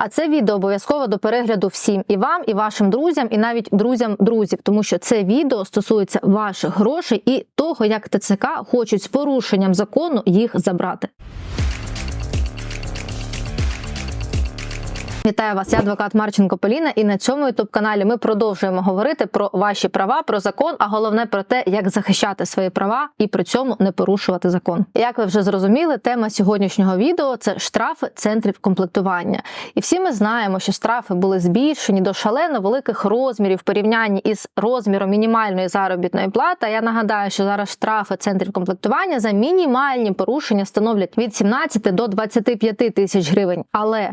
А це відео обов'язково до перегляду всім і вам, і вашим друзям, і навіть друзям друзів, тому що це відео стосується ваших грошей і того, як ТЦК хочуть з порушенням закону їх забрати. Вітаю вас, я адвокат Марченко Поліна, і на цьому youtube каналі ми продовжуємо говорити про ваші права, про закон, а головне про те, як захищати свої права і при цьому не порушувати закон. Як ви вже зрозуміли, тема сьогоднішнього відео це штрафи центрів комплектування. І всі ми знаємо, що штрафи були збільшені до шалено великих розмірів в порівнянні із розміром мінімальної заробітної плати. Я нагадаю, що зараз штрафи центрів комплектування за мінімальні порушення становлять від 17 до 25 тисяч гривень. Але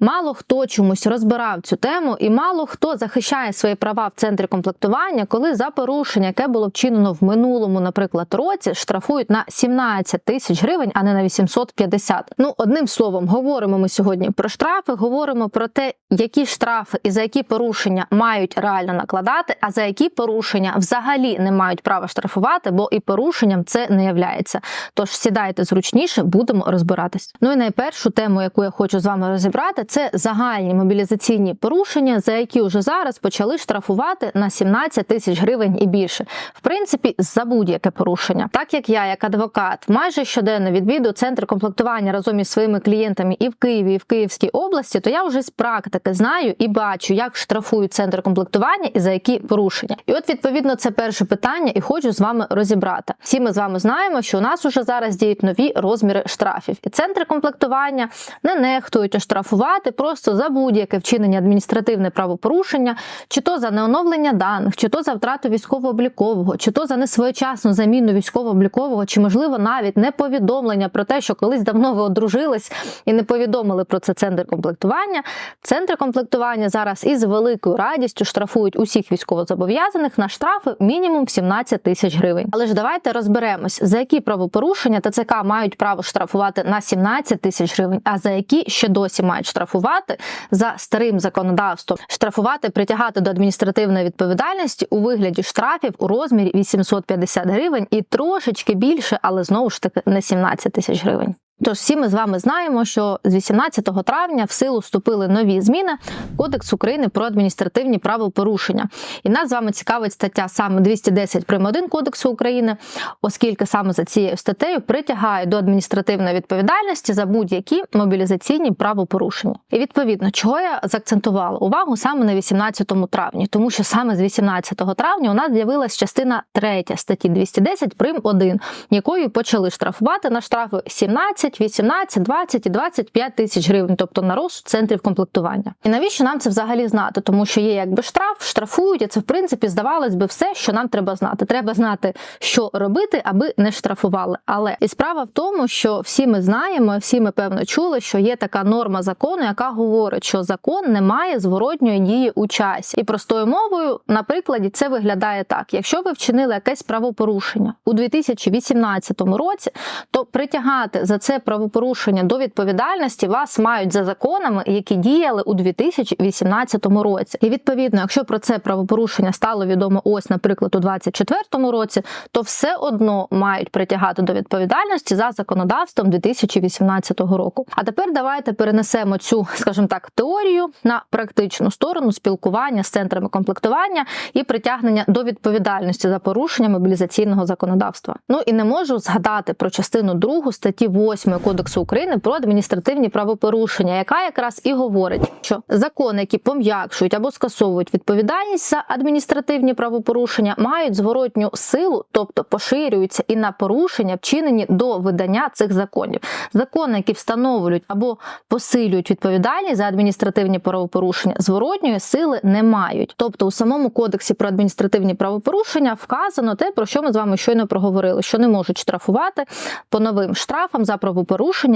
мало хто чомусь розбирав цю тему, і мало хто захищає свої права в центрі комплектування, коли за порушення, яке було вчинено в минулому, наприклад, році, штрафують на 17 тисяч гривень, а не на 850. Ну, одним словом, говоримо ми сьогодні про штрафи, говоримо про те, які штрафи і за які порушення мають реально накладати, а за які порушення взагалі не мають права штрафувати, бо і порушенням це не являється. Тож сідайте зручніше, будемо розбиратись. Ну і найпершу тему, яку я хочу з вами розібрати, це загальні мобілізаційні порушення, за які вже зараз почали штрафувати на 17 тисяч гривень і більше. В принципі, за будь-яке порушення. Так як я, як адвокат, майже щоденно відвідую центр комплектування разом із своїми клієнтами і в Києві, і в Київській області, то я вже з практики знаю і бачу, як штрафують центр комплектування і за які порушення. І от відповідно це перше питання, і хочу з вами розібрати. Всі ми з вами знаємо, що у нас уже зараз діють нові розміри штрафів, і центри комплектування не нехтують оштрафувати просто за будь-яке вчинення адміністративне правопорушення, чи то за неоновлення даних, чи то за втрату військово-облікового, чи то за несвоєчасну заміну військово-облікового, чи можливо навіть не повідомлення про те, що колись давно ви одружились і не повідомили про це центр комплектування. Центри комплектування зараз із великою радістю штрафують усіх військовозобов'язаних на штрафи мінімум в 17 тисяч гривень. Але ж давайте розберемось, за які правопорушення ТЦК мають право штрафувати на 17 тисяч гривень, а за які ще досі мають штрафувати за старим законодавством, штрафувати, притягати до адміністративної відповідальності у вигляді штрафів у розмірі 850 гривень і трошечки більше, але знову ж таки не 17 тисяч гривень. Тож всі ми з вами знаємо, що з 18 травня в силу вступили нові зміни в Кодекс України про адміністративні правопорушення. І нас з вами цікавить стаття саме 210 прим. 1 Кодексу України, оскільки саме за цією статтею притягає до адміністративної відповідальності за будь-які мобілізаційні правопорушення. І відповідно, чого я заакцентувала увагу саме на 18 травні, тому що саме з 18 травня у нас з'явилась частина 3 статті 210 прим. 1, якою почали штрафувати на штрафи 17 18, 20 і 25 тисяч гривень, тобто на розсуд центрів комплектування. І навіщо нам це взагалі знати? Тому що є якби штраф, штрафують, і це в принципі здавалось би все, що нам треба знати. Треба знати, що робити, аби не штрафували. Але і справа в тому, що всі ми знаємо, всі ми певно чули, що є така норма закону, яка говорить, що закон не має зворотньої дії у часі. І простою мовою, на прикладі, це виглядає так: якщо ви вчинили якесь правопорушення у 2018 році, то притягати за це правопорушення до відповідальності вас мають за законами, які діяли у 2018 році. І відповідно, якщо про це правопорушення стало відомо ось, наприклад, у 2024 році, то все одно мають притягати до відповідальності за законодавством 2018 року. А тепер давайте перенесемо цю, скажімо так, теорію на практичну сторону спілкування з центрами комплектування і притягнення до відповідальності за порушення мобілізаційного законодавства. Ну і не можу згадати про частину 2 статті 8 Кодексу України про адміністративні правопорушення, яка якраз і говорить, що закони, які пом'якшують або скасовують відповідальність за адміністративні правопорушення, мають зворотню силу, тобто поширюються і на порушення, вчинені до видання цих законів. Закони, які встановлюють або посилюють відповідальність за адміністративні правопорушення, зворотньої сили не мають. Тобто, у самому кодексі про адміністративні правопорушення вказано те, про що ми з вами щойно проговорили, що не можуть штрафувати по новим штрафам за правопорушення,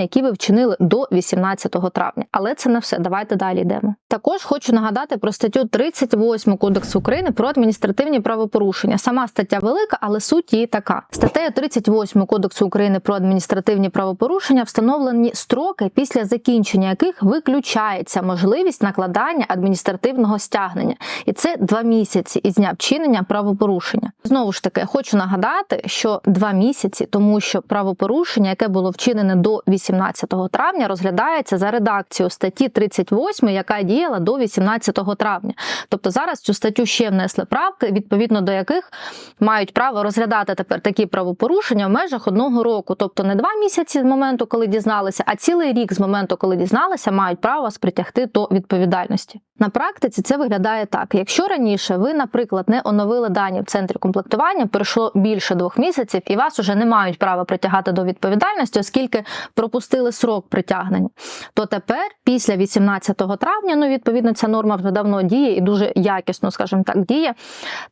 які ви вчинили до 18 травня. Але це не все. Давайте далі йдемо. Також хочу нагадати про статтю 38 Кодексу України про адміністративні правопорушення. Сама стаття велика, але суть її така. Статтею 38 Кодексу України про адміністративні правопорушення встановлені строки, після закінчення яких виключається можливість накладання адміністративного стягнення, і це два місяці із дня вчинення правопорушення. Знову ж таки, хочу нагадати, що два місяці, тому що правопорушення, яке було вчинене до 18 травня, розглядається за редакцією статті 38, яка діяла до 18 травня. Тобто зараз цю статтю ще внесли правки, відповідно до яких мають право розглядати тепер такі правопорушення в межах одного року, тобто не два місяці з моменту, коли дізналися, а цілий рік з моменту, коли дізналися, мають право вас притягти до відповідальності. На практиці це виглядає так: якщо раніше ви, наприклад, не оновили дані в центрі комплектування, пройшло більше двох місяців, і вас уже не мають права притягати до відповідальності, оскільки пропустили срок притягнення, то тепер, після 18 травня, ну відповідно, ця норма вже давно діє і дуже якісно, скажімо так, діє.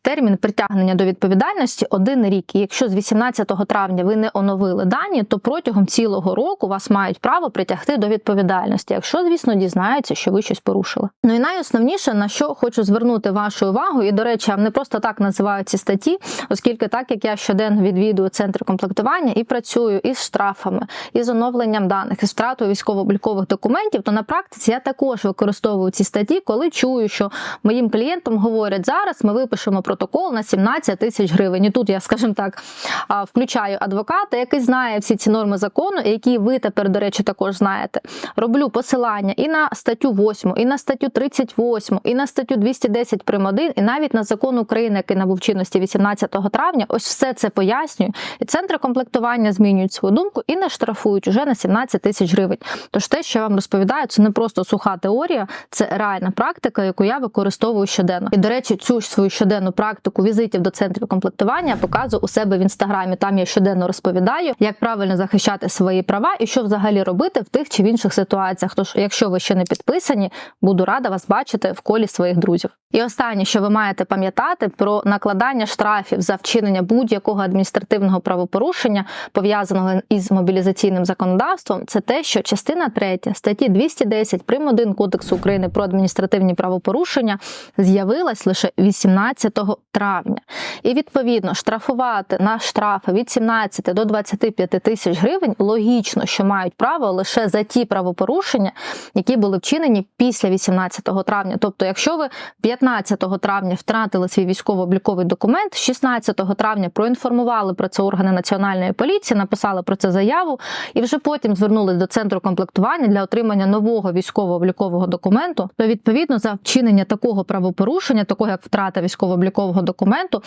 Термін притягнення до відповідальності один рік. І якщо з 18 травня ви не оновили дані, то протягом цілого року вас мають право притягти до відповідальності, якщо, звісно, дізнаються, що ви щось порушили. Ну і найосновніше, на що хочу звернути вашу увагу, і до речі, не просто так називаю ці статті, оскільки так як я щоденно відвідую центр комплектування і працюю із штрафами, із оновленням даних, із втратою військово-облікових документів, то на практиці я також використовую ці статті, коли чую, що моїм клієнтам говорять, зараз ми випишемо протокол на 17 тисяч гривень. І тут я, скажімо так, включаю адвоката, який знає всі ці норми закону, які ви тепер, до речі, також знаєте. Роблю посилання і на статтю 8, і на статтю 38, і на статтю 210 прим. 1, і навіть на закон України, який набув чинності 18 травня. Ось все це пояснюю. І центри комплектування змінюють свою думку і не штрафують уже на 17 тисяч гривень. Тож те, що я вам розповідаю, це не просто суха теорія, це реальна практика, яку я використовую щоденно. І до речі, цю ж свою щоденну практику візитів до центрів комплектування я показую у себе в інстаграмі. Там я щоденно розповідаю, як правильно захищати свої права і що взагалі робити в тих чи в інших ситуаціях. Тож, якщо ви ще не підписані, буду рада вас бачити в колі своїх друзів. І останнє, що ви маєте пам'ятати про накладання штрафів за вчинення будь-якого адміністративного правопорушення, пов'язаного із мобілізаційним законодавством, це те, що частина 3 статті 210 прим. 1 Кодексу України про адміністративні правопорушення з'явилась лише 18 травня. І відповідно штрафувати на штрафи від 17 до 25 тисяч гривень логічно, що мають право лише за ті правопорушення, які були вчинені після 18 травня. Тобто, якщо ви 15 травня втратили свій військово-обліковий документ, 16 травня проінформували про це органи національної поліції, написали про це заяву, і вже потім звернулись до центру комплектування для отримання нового військово-облікового документу, то відповідно за вчинення такого правопорушення, такого як втрата військово-облікового документу,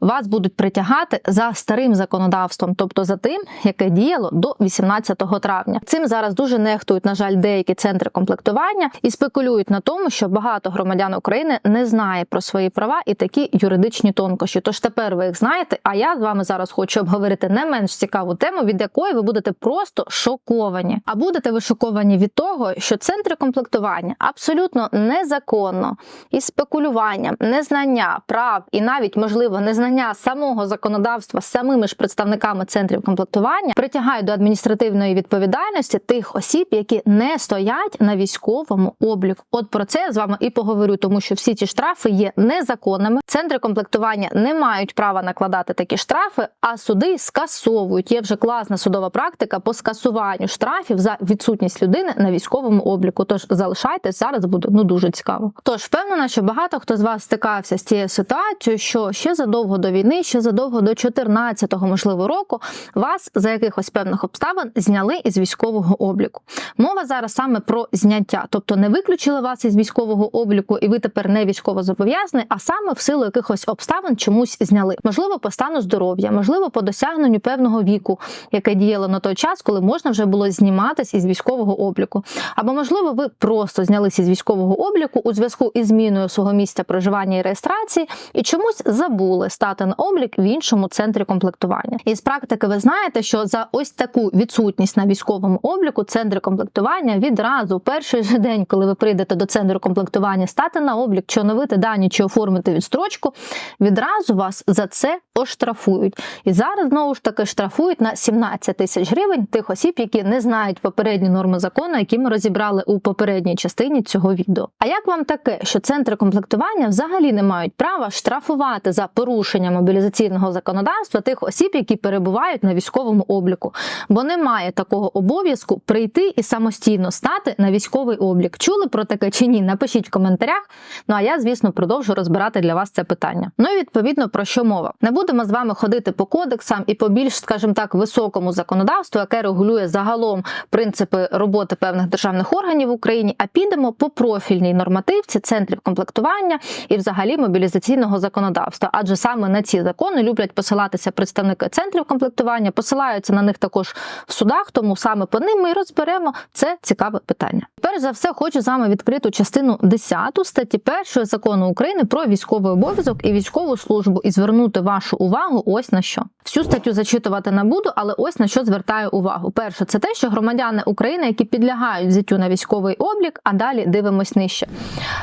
вас будуть притягати за старим законодавством, тобто за тим, яке діяло до 18 травня. Цим зараз дуже нехтують, на жаль, деякі центри комплектування і спекулюють на тому, що багато громадян України не знає про свої права і такі юридичні тонкощі. Тож тепер ви їх знаєте. А я з вами зараз хочу обговорити не менш цікаву тему, від якої ви будете просто шоковані. А будете ви шоковані від того, що центри комплектування абсолютно незаконно із спекулюванням, незнання прав і навіть можливо незнання самого законодавства самими ж представниками центрів комплектування притягають до адміністративної відповідальності тих осіб, які не стоять на військовому обліку. От про це я з вами і поговорю, тому що всі ці штрафи є незаконними. Центри комплектування не мають права накладати такі штрафи, а суди скасовують. Є вже класна судова практика по скасуванню штрафів за відсутність людини на військовому обліку. Тож залишайтесь зараз буде ну дуже цікаво. Тож впевнена, що багато хто з вас стикався з цією ситуацією, що ще задовго до війни, ще задовго до 14-го, можливо, року вас за якихось певних обставин зняли із військового обліку. Мова зараз саме про зняття, тобто не виключили вас із військового обліку, і ви тепер не військово зобов'язаний, а саме в силу якихось обставин чомусь зняли. Можливо, по стану здоров'я, можливо, по досягненню певного віку, яке діяло на той час, коли можна вже було зніматись із військового обліку. Або, можливо, ви просто знялися з військового обліку у зв'язку із зміною свого місця проживання і реєстрації, і чомусь забули стати на облік в іншому центрі комплектування. І з практики ви знаєте, що за ось таку відсутність на військовому обліку центри комплектування відразу перший же день, коли ви прийдете до центру комплектування, стати на облік, чи оновити дані, чи оформити відстрочку, відразу вас за це оштрафують. І зараз знову ж таки штрафують на 17 тисяч гривень тих осіб, які не знають попередні норми закону, які ми розібрали у попередній частині. Цього відео. А як вам таке, що центри комплектування взагалі не мають права штрафувати за порушення мобілізаційного законодавства тих осіб, які перебувають на військовому обліку? Бо немає такого обов'язку прийти і самостійно стати на військовий облік. Чули про таке чи ні? Напишіть в коментарях. Ну а я, звісно, продовжу розбирати для вас це питання. Ну і відповідно про що мова? Не будемо з вами ходити по кодексам і по більш, скажімо так, високому законодавству, яке регулює загалом принципи роботи певних державних органів в Україні, а підемо по профільній нормативці центрів комплектування і взагалі мобілізаційного законодавства. Адже саме на ці закони люблять посилатися представники центрів комплектування, посилаються на них також в судах, тому саме по ним ми і розберемо це цікаве питання. Перш за все, хочу з вами відкрити частину 10 статті 1 закону України про військовий обов'язок і військову службу і звернути вашу увагу ось на що. Всю статтю зачитувати не буду, але ось на що звертаю увагу. Перше, це те, що громадяни України, які підлягають взяттю на військовий облік, а далі дивимось нижче,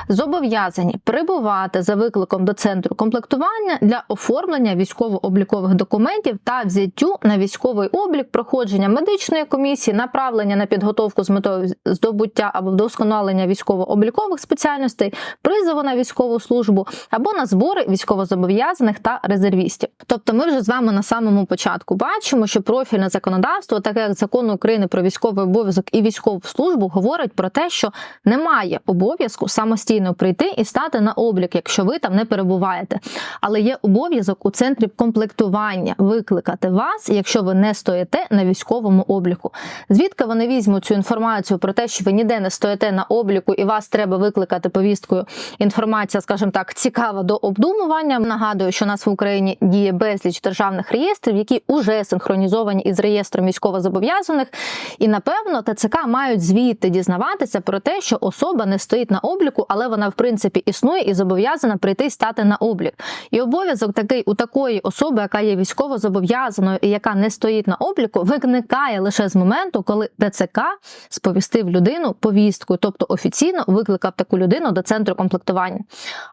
зобов'язані прибувати за викликом до центру комплектування для оформлення військово-облікових документів та взяттю на військовий облік, проходження медичної комісії, направлення на підготовку з метою здобуття або вдосконалення військово-облікових спеціальностей, призову на військову службу або на збори військовозобов'язаних та резервістів. Тобто, ми вже з вами на самому початку бачимо, що профільне законодавство, таке як закон України про військовий обов'язок і військову службу, говорить про те, що немає обов'язку самостійно прийти і стати на облік, якщо ви там не перебуваєте. Але є обов'язок у центрі комплектування викликати вас, якщо ви не стоїте на військовому обліку. Звідки вони візьмуть цю інформацію про те, що ви ніде не стоїте на обліку і вас треба викликати повісткою? Інформація, скажімо так, цікава до обдумування. Нагадую, що у нас в Україні діє безліч державних реєстрів, які вже синхронізовані із реєстром військовозобов'язаних, і напевно ТЦК мають звідти дізнаватися про те, що особа не стоїть на обліку, але вона в принципі існує і зобов'язана прийти стати на облік. І обов'язок такий у такої особи, яка є військово зобов'язаною і яка не стоїть на обліку, виникає лише з моменту, коли ТЦК сповістив людину повісткою, тобто офіційно викликав таку людину до центру комплектування.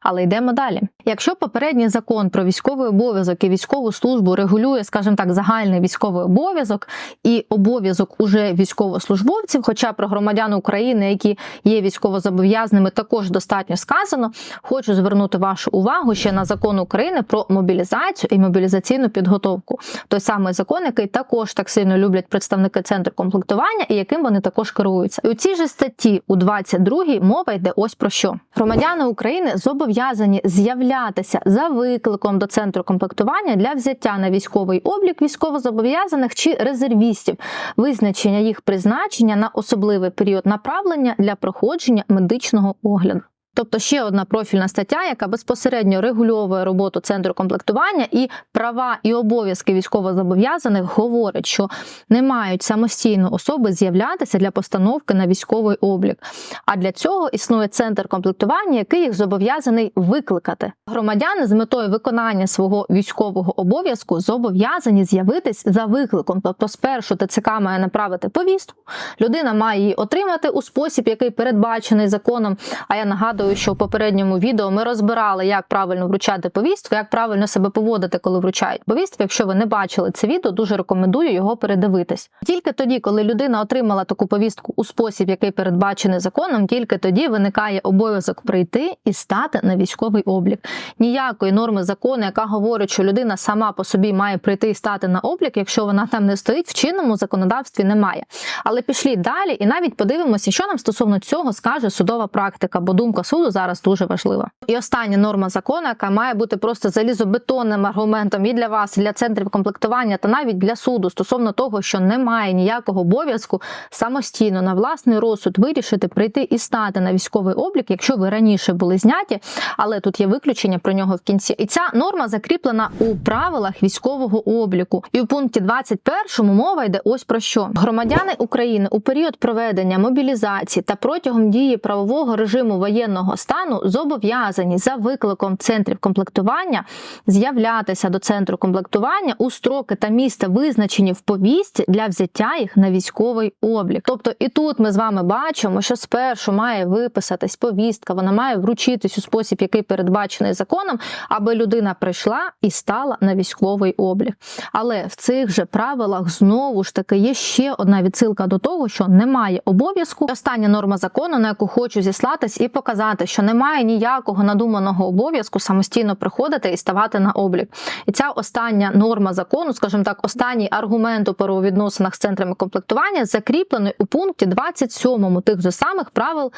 Але йдемо далі. Якщо попередній закон про військовий обов'язок і військову службу регулює, скажімо так, загальний військовий обов'язок і обов'язок уже військовослужбовців, хоча про громадян України, які є військовозобов'язаними, також достатньо сказано, хочу звернути вашу увагу ще на закон України про мобілізацію і мобілізаційну підготовку. Той самий закон, який також так сильно люблять представники центру комплектування і яким вони також керуються. І у цій же статті у 22 мова йде ось про що громадяни України зобов'язані з'являтися за викликом до центру комплектування для взяття на військовий облік військовозобов'язаних чи резервістів, визначення їх призначення на особливий період направлення для проходження медичного огляду. Тобто ще одна профільна стаття, яка безпосередньо регульовує роботу центру комплектування і права і обов'язки військовозобов'язаних говорить, що не мають самостійно особи з'являтися для постановки на військовий облік. А для цього існує центр комплектування, який їх зобов'язаний викликати. Громадяни з метою виконання свого військового обов'язку зобов'язані з'явитись за викликом. Тобто, спершу ТЦК має направити повістку, людина має її отримати у спосіб, який передбачений законом. А я нагадую, що в попередньому відео ми розбирали, як правильно вручати повістку, як правильно себе поводити, коли вручають повістку. Якщо ви не бачили це відео, дуже рекомендую його передивитись. Тільки тоді, коли людина отримала таку повістку у спосіб, який передбачений законом, тільки тоді виникає обов'язок прийти і стати на військовий облік. Ніякої норми закону, яка говорить, що людина сама по собі має прийти і стати на облік, якщо вона там не стоїть, в чинному законодавстві немає. Але пішлі далі, і навіть подивимося, що нам стосовно цього скаже судова практика, бо думка суду зараз дуже важлива. І остання норма закону, яка має бути просто залізобетонним аргументом і для вас, і для центрів комплектування, та навіть для суду стосовно того, що немає ніякого обов'язку самостійно на власний розсуд вирішити прийти і стати на військовий облік, якщо ви раніше були зняті, але тут є виключення про нього в кінці. І ця норма закріплена у правилах військового обліку. І у пункті 21 мова йде ось про що громадяни України у період проведення мобілізації та протягом дії правового режиму воєнного воєнного стану зобов'язані за викликом центрів комплектування з'являтися до центру комплектування у строки та місця, визначені в повісті для взяття їх на військовий облік. Тобто, і тут ми з вами бачимо, що спершу має виписатись повістка, вона має вручитись у спосіб, який передбачений законом, аби людина прийшла і стала на військовий облік. Але в цих же правилах знову ж таки є ще одна відсилка до того, що немає обов'язку. Остання норма закону, на яку хочу зіслатись і показати, що немає ніякого надуманого обов'язку самостійно приходити і ставати на облік. І ця остання норма закону, скажімо так, останній аргумент у правовідносинах з центрами комплектування закріплений у пункті 27 тих же самих правил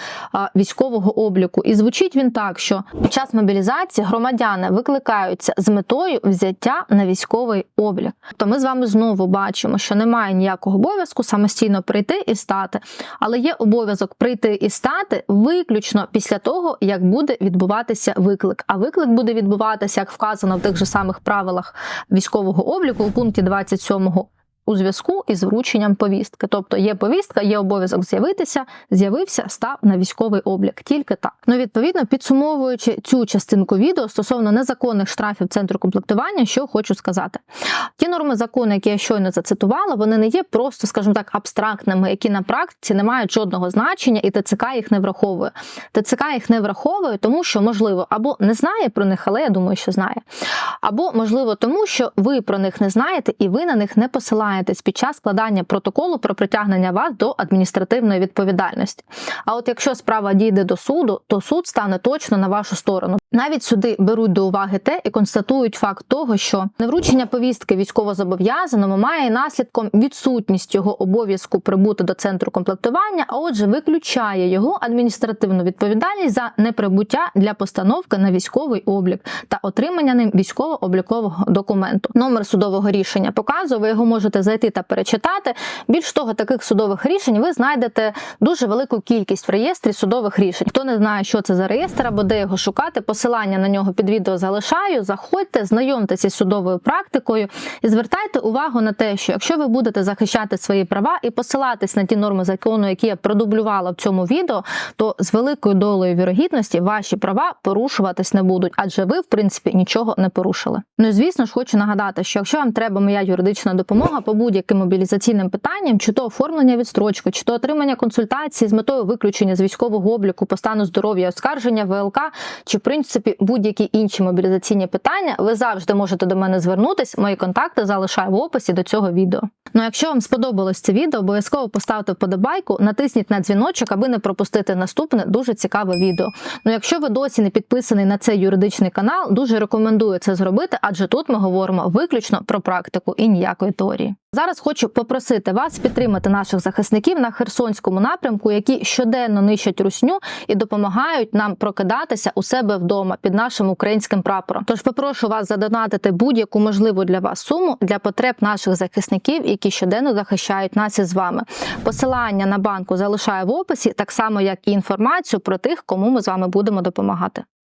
військового обліку. І звучить він так, що під час мобілізації громадяни викликаються з метою взяття на військовий облік. То ми з вами знову бачимо, що немає ніякого обов'язку самостійно прийти і стати, але є обов'язок прийти і стати виключно після того, як буде відбуватися виклик. А виклик буде відбуватися, як вказано в тих же самих правилах військового обліку у пункті 27 у зв'язку із врученням повістки. Тобто є повістка, є обов'язок з'явитися, з'явився, став на військовий облік. Тільки так. Ну, відповідно, підсумовуючи цю частинку відео стосовно незаконних штрафів центру комплектування, що хочу сказати. Ті норми закону, які я щойно зацитувала, вони не є просто, скажімо так, абстрактними, які на практиці не мають жодного значення, і ТЦК їх не враховує. ТЦК їх не враховує, тому що можливо або не знає про них, але я думаю, що знає. Або можливо, тому що ви про них не знаєте і ви на них не посилаєтесь під час складання протоколу про притягнення вас до адміністративної відповідальності. А от якщо справа дійде до суду, то суд стане точно на вашу сторону. Навіть суди беруть до уваги те і констатують факт того, що невручення повістки військовозобов'язаному має наслідком відсутність його обов'язку прибути до центру комплектування, а отже, виключає його адміністративну відповідальність за неприбуття для постановки на військовий облік та отримання ним військово-облікового документу. Номер судового рішення показує, ви його можете зайти та перечитати. Більш того, таких судових рішень ви знайдете дуже велику кількість в реєстрі судових рішень. Хто не знає, що це за реєстр або де його шукати, посилання на нього під відео залишаю. Заходьте, знайомтеся з судовою практикою і звертайте увагу на те, що якщо ви будете захищати свої права і посилатись на ті норми закону, які я продублювала в цьому відео, то з великою долею вірогідності ваші права порушуватись не будуть, адже ви, в принципі, нічого не порушили. Ну і звісно ж, хочу нагадати, що якщо вам треба моя юридична допомога по будь-яким мобілізаційним питанням, чи то оформлення відстрочки, чи то отримання консультації з метою виключення з військового обліку по стану здоров'я, оскарження ВЛК, чи в принципі будь-які інші мобілізаційні питання, ви завжди можете до мене звернутись. Мої контакти залишаю в описі до цього відео. Ну, якщо вам сподобалось це відео, обов'язково поставте вподобайку, натисніть на дзвіночок, аби не пропустити наступне дуже цікаве відео. Ну, якщо ви досі не підписаний на цей юридичний канал, дуже рекомендую це зробити, адже тут ми говоримо виключно про практику і ніякої теорії. Зараз хочу попросити вас підтримати наших захисників на Херсонському напрямку, які щоденно нищать русню і допомагають нам прокидатися у себе вдома під нашим українським прапором. Тож попрошу вас задонатити будь-яку можливу для вас суму для потреб наших захисників, які щоденно захищають нас із вами. Посилання на банку залишаю в описі, так само як і інформацію про тих, кому ми з вами будемо допомагати.